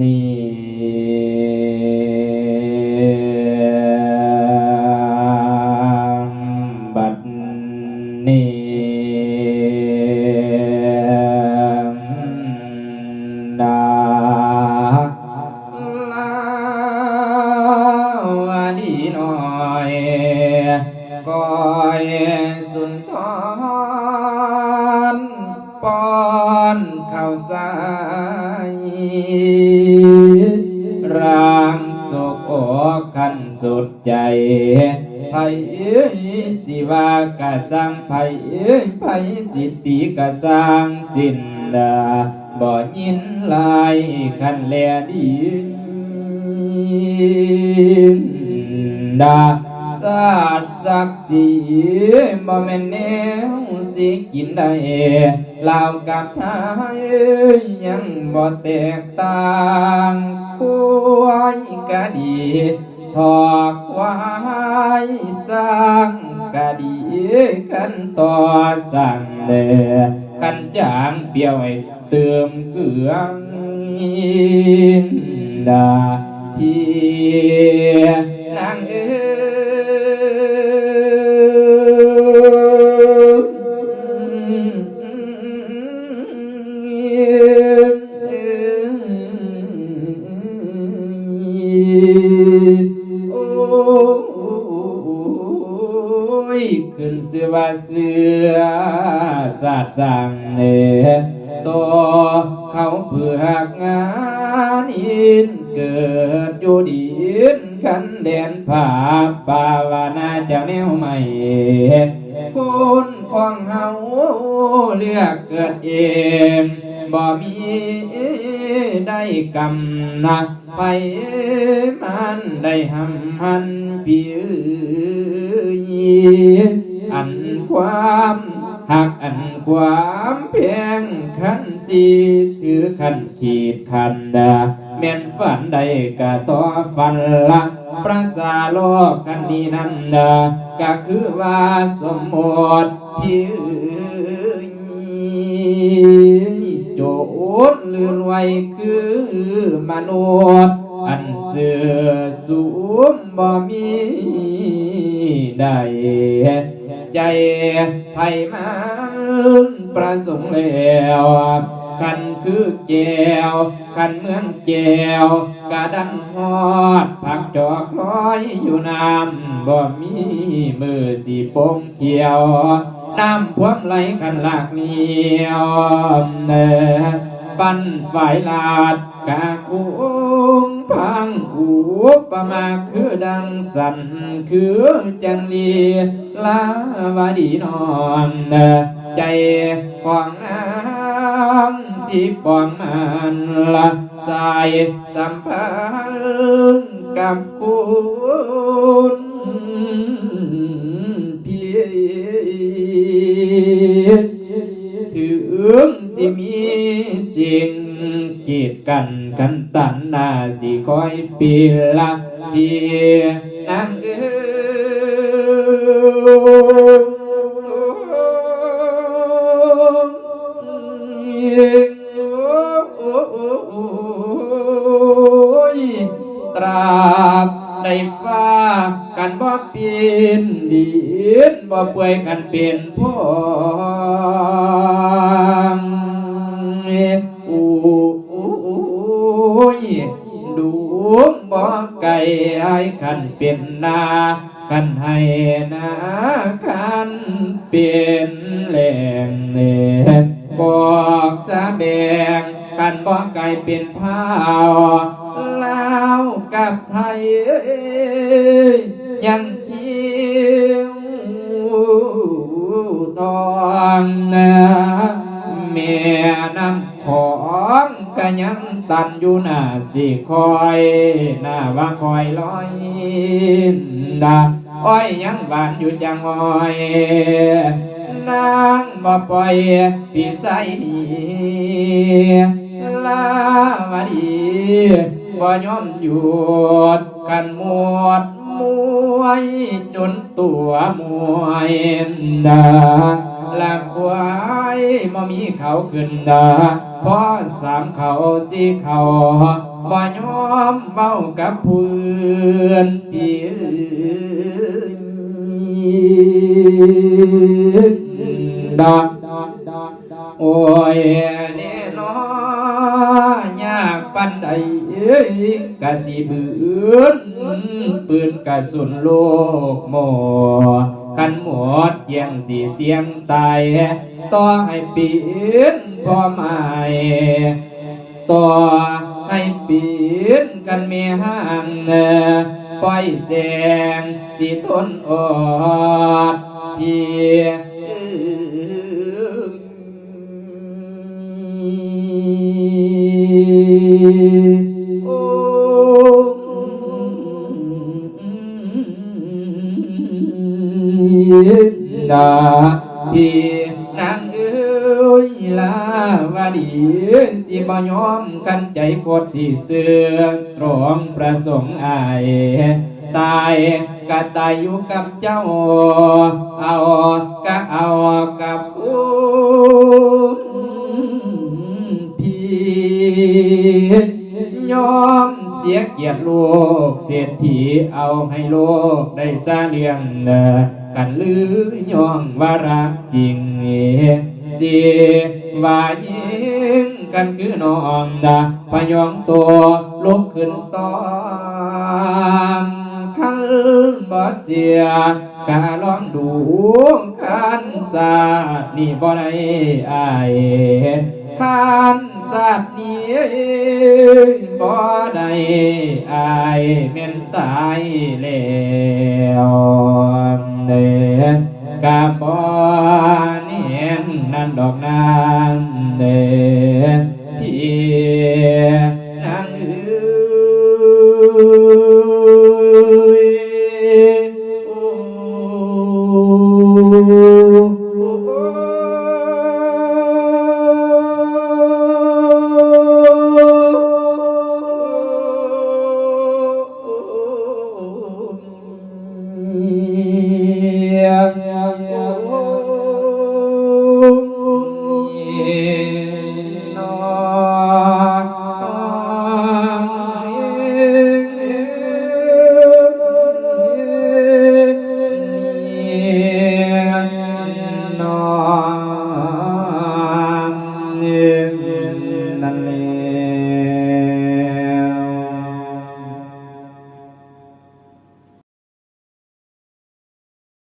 นี่ ร่างโศกอกขันสุดใจไผเอ้ยสิวากะสร้างไผเอ้ยไผสิติกะสร้างสินดาบ่ยินลายคันแลดีดาศาสักดิ์ศรีบ่แม่นแนวสิกินได้ลาวกับไทย บ่แตกต่างควายก็ดีทอกควายสร้างก็ดีกันต่อสั่งเดกันจางเปียวให้เติมเกลืองดาพี่นางเอ้ สั่งเนตัวเขาเพื่อหักงานอินเกิดอยู่ดินกันแดนผาปาวานาเจ้าแนวใหม่คุณของเฮาเลือกเกิดเองบ่มีได้กำนักไปมันได้หำหันผิวอันความ หักอันความเพียงขันสีถือขันขีดขันดาแม่นฝันใดกะต่อฝันละประสาโลกกันนี้นั่นดาก็คือว่าสมมติพี่โจดเลือนไว้คือมนุษย์อันเสือสูมบ่มีได้ใจ ไผมันประสงค์แล้วคันคือแก้วคันเหมือนแก้วกระดันฮอดผักจอกลอยอยู่น้ำบ่มีมือสีโป่งเขียว น้ำพวมไหลคันหลากเหนียวเนปั้นฝ่ายลาดกากุง พังอูประมาคือดังสันคือจังลีลาวาดีนอนเนใจของนางที่ปองมันละสายสัมพันธ์กับคุณพี่ งสิมีสิ่งกีดกันกันตันนาสิคอยปีละพี่นางเอ้ยตราบได้ฟ้ากันบ่เปลี่ยนดินบ่เปื่อยกันเป็นพ่อ ให้คันเป็นนาคันให้นาคันเป็นแหล่งเนบอกสะแบงกันบ่ไก่เป็นพาวลาวกับไทยยังเที่ยวทองนะ แม่น้ำของก็ยังตันอยู่หน้าสิคอยหน้าว่าคอยลอยดาอ้อยยังหวานอยู่จังอ้อยนางบ่ปล่อยพี่ใสนี้ลาวดีบ่ยอมหยุดกันหมดมวยจนตัวมวยดาละควา บ่มีเขาขึ้นดาพอสามเขาสี่เขาบ่ยอมเว้ากับเพื่อนพี่ดอกโอ้ยแน่นอยากปันใดเอ้ยกะสิบืนปืนกระสุนโลกหมอ กันหมดเยียงสีเสียงตายต่อให้ปีนพอหมายต่อให้ปีนกันเมีห่างปล่อยแสงสีต้นอดพี่ นางเอ้ยลาวาดีสิบ่ยอมกันใจโคตรสิเสื่อตรองประสงค์อายตายก็ตายอยู่กับเจ้า เอาก็เอากับคุณพี่ยอมเสียเกียรติโลกเศรษฐีเอาให้โลกได้สร้างเรื่องเอ่อ กันหรือย่องว่ารักจริงสิว่ายิงกันคือน้องดาพยองตัวลุกขึ้นต่อคันบ่เสียกาลองดูคันสาดนี่บ่ได้อายคันสาดนี้บ่ได้อายแม่นตายแล้ว เด้กาบ่เนียนนั่นดอกนั้น